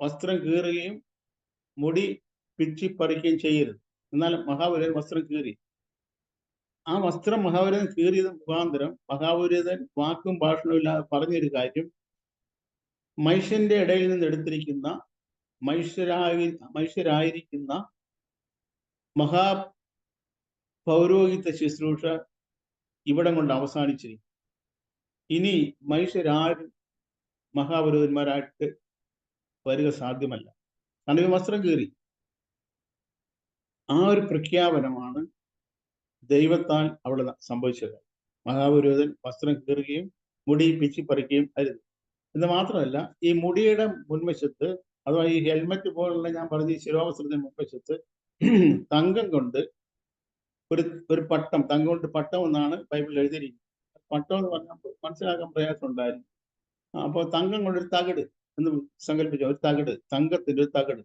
A: വസ്ത്രം കീറുകയും മുടി പിച്ചി പറിക്കുകയും ചെയ്യരുത് എന്നാൽ മഹാബലൻ വസ്ത്രം കീറി ആ വസ്ത്രം മഹാപുരതൻ കീറിയത് മുഖാന്തരം മഹാപുരത വാക്കും ഭാഷണവും ഇല്ലാതെ പറഞ്ഞൊരു കാര്യം മനുഷ്യന്റെ ഇടയിൽ നിന്ന് എടുത്തിരിക്കുന്ന മനുഷ്യരായി മനുഷ്യരായിരിക്കുന്ന മഹാ പൗരോഹിത്യ ശുശ്രൂഷ ഇവിടം കൊണ്ട് അവസാനിച്ചിരിക്കും ഇനി മനുഷ്യരാരും മഹാപുരോഹിതന്മാരായിട്ട് വരിക സാധ്യമല്ല കാരണം വസ്ത്രം കീറി ആ ഒരു പ്രഖ്യാപനമാണ് ദൈവത്താൽ അവിടെ സംഭവിച്ചത് മഹാപുരോഹിതൻ വസ്ത്രം കീറുകയും മുടി പിച്ചി പറിക്കുകയും അരുത് എന്ന് മാത്രമല്ല ഈ മുടിയുടെ മുൻവശത്ത് അഥവാ ഈ ഹെൽമെറ്റ് പോലുള്ള ഞാൻ പറഞ്ഞ ശിരോവസ്ത്രത്തിന് മുൻവശത്ത് തങ്കം കൊണ്ട് ഒരു ഒരു പട്ടം തങ്കം കൊണ്ട് പട്ടം എന്നാണ് ബൈബിളിൽ എഴുതിയിരിക്കുന്നത് പട്ടം എന്ന് പറഞ്ഞാൽ മനസ്സിലാക്കാൻ പ്രയാസം ഉണ്ടായിരുന്നു അപ്പോൾ തങ്കം കൊണ്ടൊരു തകിട് എന്ന് സങ്കല്പിച്ച ഒരു തകിട് തങ്കത്തിന്റെ ഒരു തകിട്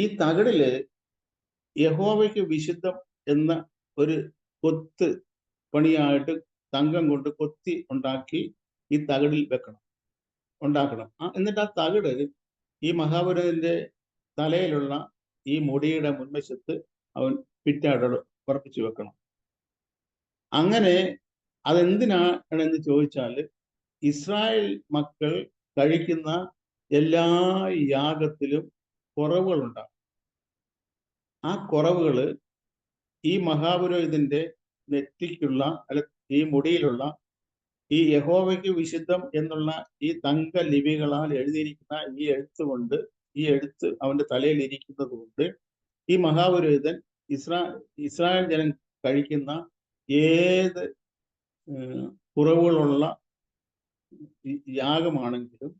A: ഈ തകിടില് യഹോവയ്ക്ക് വിശുദ്ധം എന്ന ഒരു കൊത്ത് പണിയായിട്ട് തങ്കം കൊണ്ട് കൊത്തി ഉണ്ടാക്കി ഈ തകിടിൽ വെക്കണം ഉണ്ടാക്കണം ആ എന്നിട്ട് ആ തകിട് ഈ മഹാപുരന്റെ തലയിലുള്ള ഈ മുടിയുടെ മുൻവശത്ത് അവൻ പിറ്റാടോട് ഉറപ്പിച്ചു വെക്കണം അങ്ങനെ എന്ന് ചോദിച്ചാൽ ഇസ്രായേൽ മക്കൾ കഴിക്കുന്ന എല്ലാ യാഗത്തിലും കുറവുകളുണ്ടാകും ആ കുറവുകൾ ഈ മഹാപുരോഹിതന്റെ നെറ്റിക്കുള്ള അല്ല ഈ മുടിയിലുള്ള ഈ യഹോവയ്ക്ക് വിശുദ്ധം എന്നുള്ള ഈ തങ്ക ലിപികളാൽ എഴുതിയിരിക്കുന്ന ഈ എഴുത്ത് കൊണ്ട് ഈ എഴുത്ത് അവന്റെ തലയിൽ ഇരിക്കുന്നത് കൊണ്ട് ഈ മഹാപുരോഹിതൻ ഇസ്രാ ഇസ്രായേൽ ജനം കഴിക്കുന്ന ഏത് കുറവുകളുള്ള യാഗമാണെങ്കിലും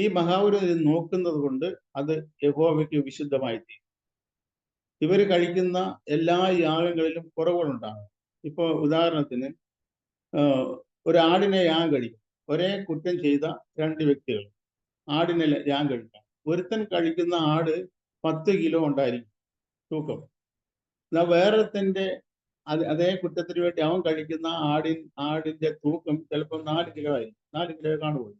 A: ഈ മഹാപുരോഹിതൻ നോക്കുന്നത് കൊണ്ട് അത് യഹോവയ്ക്ക് വിശുദ്ധമായി തീരും ഇവർ കഴിക്കുന്ന എല്ലാ യാഗങ്ങളിലും കുറവുകളുണ്ടാകും ഇപ്പോൾ ഉദാഹരണത്തിന് ഒരു ആടിനെ യാഗം കഴിക്കും ഒരേ കുറ്റം ചെയ്ത രണ്ട് വ്യക്തികൾ ആടിനെ യാഗം കഴിക്കാം ഒരുത്തൻ കഴിക്കുന്ന ആട് പത്ത് കിലോ ഉണ്ടായിരിക്കും തൂക്കം എന്നാൽ വേറൊരുത്തൻ്റെ അത് അതേ കുറ്റത്തിന് വേണ്ടി അവൻ കഴിക്കുന്ന ആടിൻ ആടിന്റെ തൂക്കം ചിലപ്പോൾ നാല് കിലോ ആയിരിക്കും നാല് കിലോ കാണുപോയി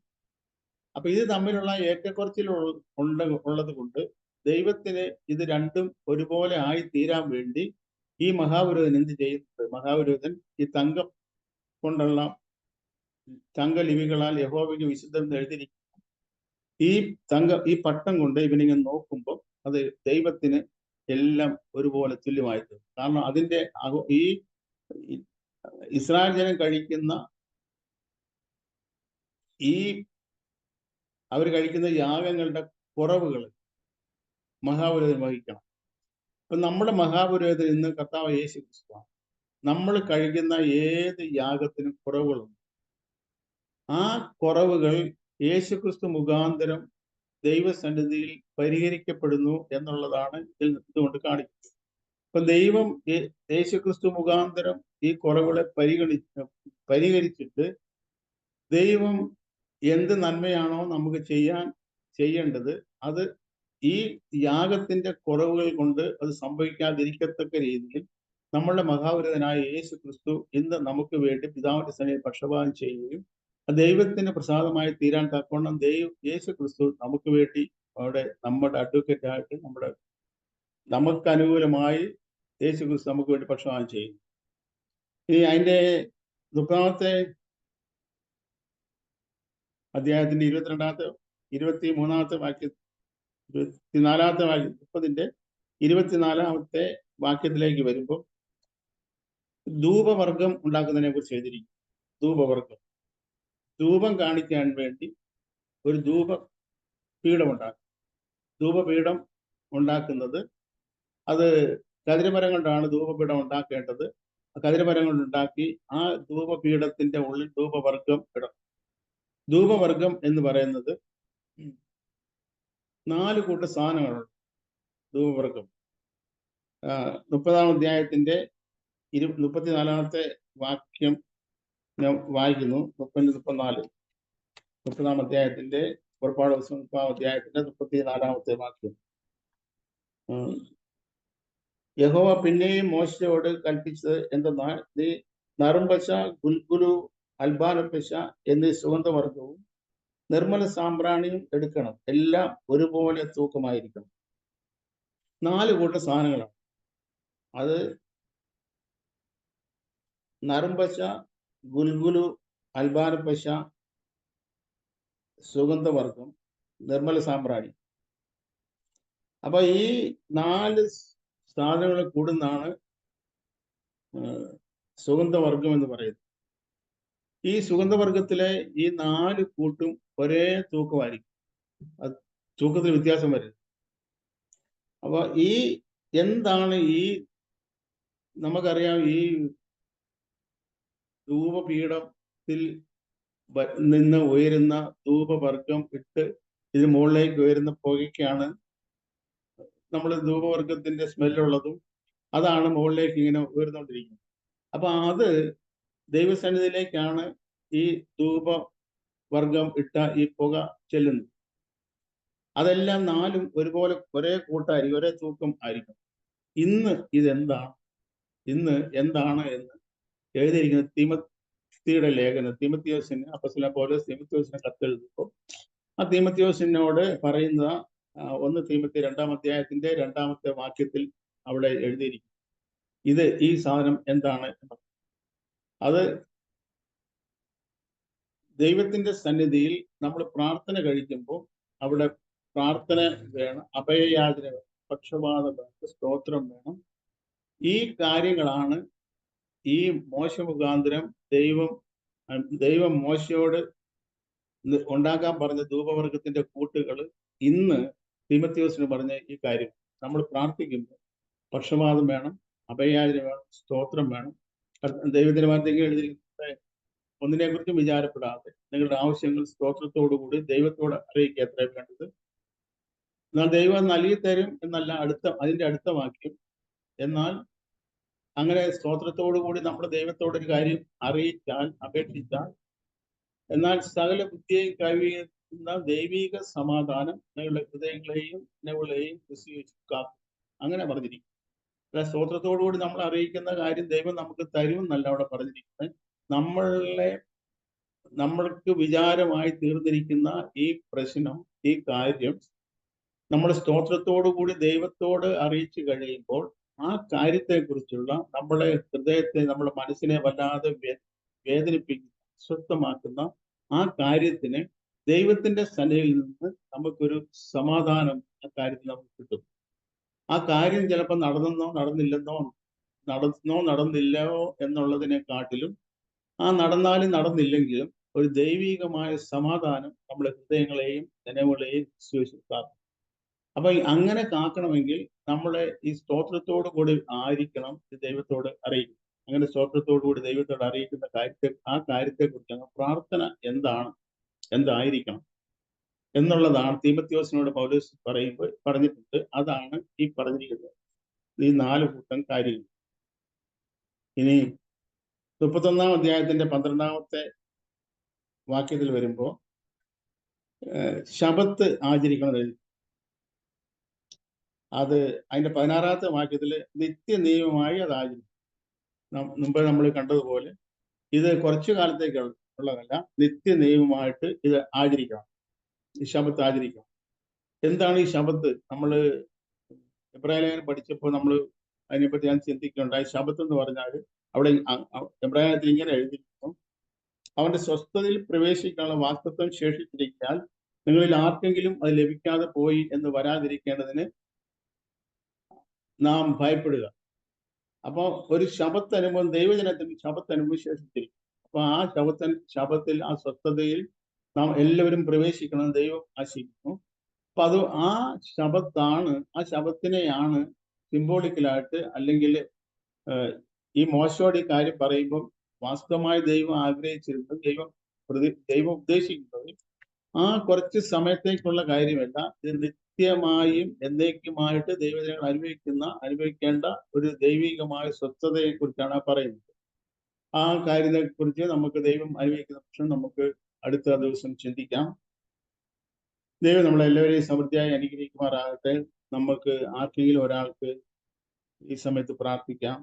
A: അപ്പൊ ഇത് തമ്മിലുള്ള ഏറ്റക്കുറച്ചിലുള്ള ഉള്ളത് കൊണ്ട് ദൈവത്തിന് ഇത് രണ്ടും ഒരുപോലെ ആയി തീരാൻ വേണ്ടി ഈ മഹാപുരോഹിതൻ എന്ത് ചെയ്യുന്നത് മഹാപുരോഹിതൻ ഈ തങ്കം കൊണ്ടുള്ള തങ്കലിപികളാൽ യഹോവയ്ക്ക് വിശുദ്ധം എഴുതിയിരിക്കുന്നു ഈ തങ്ക ഈ പട്ടം കൊണ്ട് ഇവനിങ്ങനെ നോക്കുമ്പോൾ അത് ദൈവത്തിന് എല്ലാം ഒരുപോലെ തുല്യമായി തീർന്നു കാരണം അതിന്റെ ഈ ഇസ്രായേൽ ജനം കഴിക്കുന്ന ഈ അവർ കഴിക്കുന്ന യാഗങ്ങളുടെ കുറവുകൾ മഹാപുരോഹിതൻ വഹിക്കണം അപ്പം നമ്മുടെ മഹാപുരോഹിതൻ ഇന്ന് കർത്താവ് യേശു ക്രിസ്തുവാണ് നമ്മൾ കഴിക്കുന്ന ഏത് യാഗത്തിനും കുറവുകളുണ്ട് ആ കുറവുകൾ യേശുക്രിസ്തു മുഖാന്തരം ദൈവസന്നിധിയിൽ പരിഹരിക്കപ്പെടുന്നു എന്നുള്ളതാണ് ഇതിൽ ഇതുകൊണ്ട് കാണിക്കുന്നത് ഇപ്പൊ ദൈവം യേശുക്രിസ്തു മുഖാന്തരം ഈ കുറവുകളെ പരിഗണി പരിഹരിച്ചിട്ട് ദൈവം എന്ത് നന്മയാണോ നമുക്ക് ചെയ്യാൻ ചെയ്യേണ്ടത് അത് ഈ യാഗത്തിന്റെ കുറവുകൾ കൊണ്ട് അത് സംഭവിക്കാതിരിക്കത്തക്ക രീതിയിൽ നമ്മളുടെ മഹാപുരതനായ യേശു ക്രിസ്തു ഇന്ന് നമുക്ക് വേണ്ടി പിതാവിന്റെ സനയെ പക്ഷപാതം ചെയ്യുകയും ദൈവത്തിന് പ്രസാദമായി തീരാൻ തക്കവണ്ണം ദൈവം യേശു ക്രിസ്തു നമുക്ക് വേണ്ടി അവിടെ നമ്മുടെ അഡ്വക്കേറ്റ് ആയിട്ട് നമ്മുടെ നമുക്ക് അനുകൂലമായി യേശു ക്രിസ്തു നമുക്ക് വേണ്ടി പക്ഷപാതം ചെയ്യും ഇനി അതിന്റെ ദുഃഖാമത്തെ അദ്ദേഹത്തിന്റെ ഇരുപത്തിരണ്ടാമത്തെ ഇരുപത്തി മൂന്നാമത്തെ വാക്യ ഇരുപത്തിനാലാമത്തെ വാക്യം മുപ്പതിന്റെ ഇരുപത്തിനാലാമത്തെ വാക്യത്തിലേക്ക് വരുമ്പോൾ ധൂപവർഗം ഉണ്ടാക്കുന്നതിനെ കുറിച്ച് എഴുതിയിരിക്കും ധൂപവർഗം ധൂപം കാണിക്കാൻ വേണ്ടി ഒരു ധൂപ പീഠം ഉണ്ടാക്കും ധൂപപീഠം ഉണ്ടാക്കുന്നത് അത് കതിരമരം കൊണ്ടാണ് ധൂപപീഠം ഉണ്ടാക്കേണ്ടത് കതിരമരം കൊണ്ടുണ്ടാക്കി ആ ധൂപപീഠത്തിന്റെ ഉള്ളിൽ ധൂപവർഗം ഇടും ധൂപവർഗം എന്ന് പറയുന്നത് നാല് കൂട്ട സാധനങ്ങളുണ്ട് ധൂപവർഗം മുപ്പതാം അധ്യായത്തിന്റെ ഇരു മുപ്പത്തിനാലാമത്തെ വാക്യം ഞാൻ വായിക്കുന്നു മുപ്പത്തി മുപ്പത്തിനാല് മുപ്പതാം അധ്യായത്തിന്റെ പുറപ്പാട് ദിവസം മുപ്പതാം അധ്യായത്തിന്റെ മുപ്പത്തിനാലാമത്തെ വാക്യം യഹോവ പിന്നെയും മോശയോട് കൽപ്പിച്ചത് എന്തെന്നാൽ നീ നറുംപശ ഗുൽഗുലു അൽബാനപ്പശ എന്നീ സുഗന്ധവർഗവും നിർമ്മല സാമ്പ്രാണിയും എടുക്കണം എല്ലാം ഒരുപോലെ തൂക്കമായിരിക്കണം നാല് കൂട്ടം സാധനങ്ങളാണ് അത് നറുംപശ ഗുൽഗുലു അൽബാരപ്പശ സുഗന്ധവർഗം നിർമ്മല സാമ്പ്രാണി അപ്പൊ ഈ നാല് സാധനങ്ങൾ കൂടുന്നാണ് സുഗന്ധവർഗം എന്ന് പറയുന്നത് ഈ സുഗന്ധവർഗത്തിലെ ഈ നാല് കൂട്ടും ഒരേ തൂക്കമായിരിക്കും അത് തൂക്കത്തിൽ വ്യത്യാസം വരും അപ്പൊ ഈ എന്താണ് ഈ നമുക്കറിയാം ഈ ധൂപപീഠത്തിൽ നിന്ന് ഉയരുന്ന ധൂപവർഗം ഇട്ട് ഇതിന് മുകളിലേക്ക് ഉയരുന്ന പുകയ്ക്കാണ് നമ്മൾ ധൂപവർഗത്തിന്റെ സ്മെല്ലുള്ളതും അതാണ് മുകളിലേക്ക് ഇങ്ങനെ ഉയർന്നുകൊണ്ടിരിക്കുന്നത് അപ്പൊ അത് ദൈവസന്നിധിയിലേക്കാണ് ഈ ധൂപം വർഗം ഇട്ട ഈ പുക ചെല്ലുന്നു അതെല്ലാം നാലും ഒരുപോലെ ഒരേ കൂട്ടായിരിക്കും ഒരേ തൂക്കം ആയിരിക്കും ഇന്ന് ഇതെന്താ ഇന്ന് എന്താണ് എന്ന് എഴുതിയിരിക്കുന്ന തിമത്തിയുടെ ലേഖനം തിമത്യോസിന് അപ്പസില പോലെ തിമത്യോസിന് കത്തെഴുതുമ്പോൾ ആ തിമത്യോസിനോട് പറയുന്ന ഒന്ന് തീമത്തി രണ്ടാം അധ്യായത്തിന്റെ രണ്ടാമത്തെ വാക്യത്തിൽ അവിടെ എഴുതിയിരിക്കും ഇത് ഈ സാധനം എന്താണ് അത് ദൈവത്തിന്റെ സന്നിധിയിൽ നമ്മൾ പ്രാർത്ഥന കഴിക്കുമ്പോൾ അവിടെ പ്രാർത്ഥന വേണം അഭയയാചന പക്ഷപാതം വേണം സ്തോത്രം വേണം ഈ കാര്യങ്ങളാണ് ഈ മോശ മുഖാന്തരം ദൈവം ദൈവം മോശയോട് ഉണ്ടാക്കാൻ പറഞ്ഞ ധൂപവർഗത്തിന്റെ കൂട്ടുകൾ ഇന്ന് തിമത്യോസിന് പറഞ്ഞ ഈ കാര്യം നമ്മൾ പ്രാർത്ഥിക്കുമ്പോൾ പക്ഷപാതം വേണം അഭയാചന വേണം സ്തോത്രം വേണം ദൈവത്തിന് വാർത്തയ്ക്ക് എഴുതി ഒന്നിനെക്കുറിച്ചും വിചാരപ്പെടാതെ നിങ്ങളുടെ ആവശ്യങ്ങൾ സ്തോത്രത്തോടുകൂടി ദൈവത്തോട് അറിയിക്കുക എത്രയും വേണ്ടത് എന്നാൽ ദൈവം നൽകി തരും എന്നല്ല അടുത്ത അതിന്റെ അടുത്ത വാക്യം എന്നാൽ അങ്ങനെ സ്തോത്രത്തോടുകൂടി നമ്മുടെ ദൈവത്തോട് ഒരു കാര്യം അറിയിച്ചാൽ അപേക്ഷിച്ചാൽ എന്നാൽ സകല ബുദ്ധിയെയും കഴിയുന്ന ദൈവിക സമാധാനം നിങ്ങളുടെ ഹൃദയങ്ങളെയും നിലവിളെയും ക്രിസ്തുക്കാം അങ്ങനെ പറഞ്ഞിരിക്കും അല്ല സ്തോത്രത്തോടുകൂടി നമ്മൾ അറിയിക്കുന്ന കാര്യം ദൈവം നമുക്ക് എന്നല്ല അവിടെ പറഞ്ഞിരിക്കുന്നത് നമ്മളെ നമ്മൾക്ക് വിചാരമായി തീർന്നിരിക്കുന്ന ഈ പ്രശ്നം ഈ കാര്യം നമ്മൾ സ്തോത്രത്തോടു കൂടി ദൈവത്തോട് അറിയിച്ചു കഴിയുമ്പോൾ ആ കാര്യത്തെക്കുറിച്ചുള്ള നമ്മളെ ഹൃദയത്തെ നമ്മുടെ മനസ്സിനെ വല്ലാതെ വേദനിപ്പിക്കുന്ന സ്വസ്ഥമാക്കുന്ന ആ കാര്യത്തിന് ദൈവത്തിന്റെ സന്നിധിയിൽ നിന്ന് നമുക്കൊരു സമാധാനം ആ കാര്യത്തിൽ നമുക്ക് കിട്ടും ആ കാര്യം ചിലപ്പോൾ നടന്നെന്നോ നടന്നില്ലെന്നോ നടന്നോ നടന്നില്ലയോ എന്നുള്ളതിനെക്കാട്ടിലും ആ നടന്നാലും നടന്നില്ലെങ്കിലും ഒരു ദൈവികമായ സമാധാനം നമ്മുടെ ഹൃദയങ്ങളെയും ജനങ്ങളെയും വിശ്വസിക്കാറുണ്ട് അപ്പൊ അങ്ങനെ കാക്കണമെങ്കിൽ നമ്മളെ ഈ സ്തോത്രത്തോടു കൂടി ആയിരിക്കണം ദൈവത്തോട് അറിയിക്കും അങ്ങനെ സ്തോത്രത്തോടു കൂടി ദൈവത്തോട് അറിയിക്കുന്ന കാര്യത്തെ ആ കാര്യത്തെക്കുറിച്ചാണ് പ്രാർത്ഥന എന്താണ് എന്തായിരിക്കണം എന്നുള്ളതാണ് തീമത്യോസിനോട് പൗലോസ് പറയുമ്പോൾ പറഞ്ഞിട്ടുണ്ട് അതാണ് ഈ പറഞ്ഞിരിക്കുന്നത് ഈ നാല് കൂട്ടം കാര്യങ്ങൾ ഇനി മുപ്പത്തൊന്നാം അധ്യായത്തിന്റെ പന്ത്രണ്ടാമത്തെ വാക്യത്തിൽ വരുമ്പോൾ ശബത്ത് ആചരിക്കണം അത് അതിന്റെ പതിനാറാമത്തെ വാക്യത്തിൽ നിത്യനിയമമായി അത് ആചരിക്കും മുമ്പേ നമ്മൾ കണ്ടതുപോലെ ഇത് കുറച്ചു കാലത്തേക്ക് ഉള്ളതല്ല നിത്യനിയമമായിട്ട് ഇത് ആചരിക്കണം ഈ ശബത്ത് ആചരിക്കണം എന്താണ് ഈ ശബത്ത് നമ്മൾ എബ്രാഹിം പഠിച്ചപ്പോൾ നമ്മൾ അതിനെപ്പറ്റി ഞാൻ ആ ശബത്ത് എന്ന് പറഞ്ഞാൽ അവിടെ എബ്രായത്തിൽ ഇങ്ങനെ എഴുതിയിരിക്കുന്നു അവന്റെ സ്വസ്ഥതയിൽ പ്രവേശിക്കാനുള്ള വാസ്തത്വം ശേഷിച്ചിരിക്കാൻ നിങ്ങളിൽ ആർക്കെങ്കിലും അത് ലഭിക്കാതെ പോയി എന്ന് വരാതിരിക്കേണ്ടതിന് നാം ഭയപ്പെടുക അപ്പോൾ ഒരു ശബത്ത് ദൈവജനത്തിന് ശബത്ത് അനുഭവം ശേഷിച്ചിരിക്കും അപ്പൊ ആ ശബത്തൻ ശബത്തിൽ ആ സ്വസ്ഥതയിൽ നാം എല്ലാവരും പ്രവേശിക്കണം ദൈവം ആശിക്കുന്നു അപ്പൊ അത് ആ ശബത്താണ് ആ ശബത്തിനെയാണ് സിംബോളിക്കലായിട്ട് അല്ലെങ്കിൽ ഈ മോശയോട് ഈ കാര്യം പറയുമ്പോൾ വാസ്തവമായി ദൈവം ആഗ്രഹിച്ചിരുന്നത് ദൈവം പ്രതി ദൈവം ഉദ്ദേശിക്കുന്നത് ആ കുറച്ച് സമയത്തേക്കുള്ള കാര്യമല്ല ഇത് നിത്യമായും എന്തേക്കുമായിട്ട് ദൈവജനങ്ങൾ അനുഭവിക്കുന്ന അനുഭവിക്കേണ്ട ഒരു ദൈവികമായ സ്വസ്ഥതയെ കുറിച്ചാണ് പറയുന്നത് ആ കാര്യത്തെ കുറിച്ച് നമുക്ക് ദൈവം അനുഭവിക്കുന്ന പക്ഷം നമുക്ക് അടുത്ത ദിവസം ചിന്തിക്കാം ദൈവം നമ്മളെല്ലാവരെയും സമൃദ്ധിയായി അനുഗ്രഹിക്കുമാറാകട്ടെ നമുക്ക് ആർക്കെങ്കിലും ഒരാൾക്ക് ഈ സമയത്ത് പ്രാർത്ഥിക്കാം